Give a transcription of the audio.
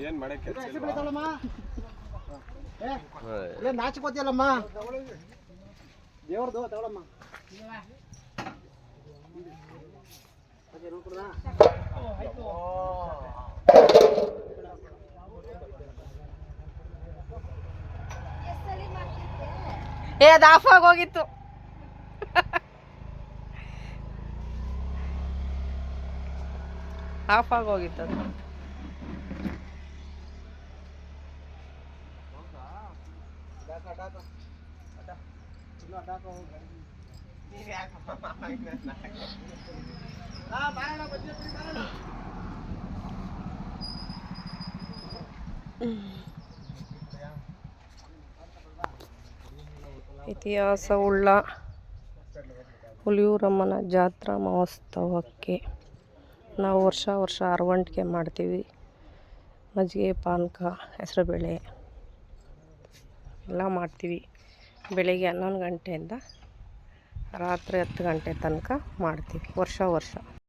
ಏನು ಮಾಡಕ್ಕೆ ಹೆಸರು ಬೆಳಿತಾವಲ್ಲಮ್ಮ ಏ ಇಲ್ಲ ನಾಚಿಕೋತಿಯಲ್ಲಮ್ಮ ದೇವ್ರದು ತಗೊಳಮ್ಮ? ಏ ಅದು ಆಫ್ ಆಗಿ ಹೋಗಿತ್ತು. ಆಫ್ ಆಗೋಗಿತ್ತು ಹೋಗಿತ್ತು ಅದು. ಇತಿಹಾಸವುಳ್ಳ ಹುಲಿಯೂರಮ್ಮನ ಜಾತ್ರಾ ಮಹೋತ್ಸವಕ್ಕೆ ನಾವು ವರ್ಷ ವರ್ಷ ಅರವಂಟಿಗೆ ಮಾಡ್ತೀವಿ. ಮಜ್ಜಿಗೆ ಪಾನಕ ಹೆಸರುಬೇಳೆ. ಎಲ್ಲ ಮಾಡ್ತೀವಿ ಬೆಳಿಗ್ಗೆ ಹನ್ನೊಂದು ಗಂಟೆಯಿಂದ ರಾತ್ರಿ ಹತ್ತು ಗಂಟೆ ತನಕ ಮಾಡ್ತೀವಿ ವರ್ಷ ವರ್ಷ.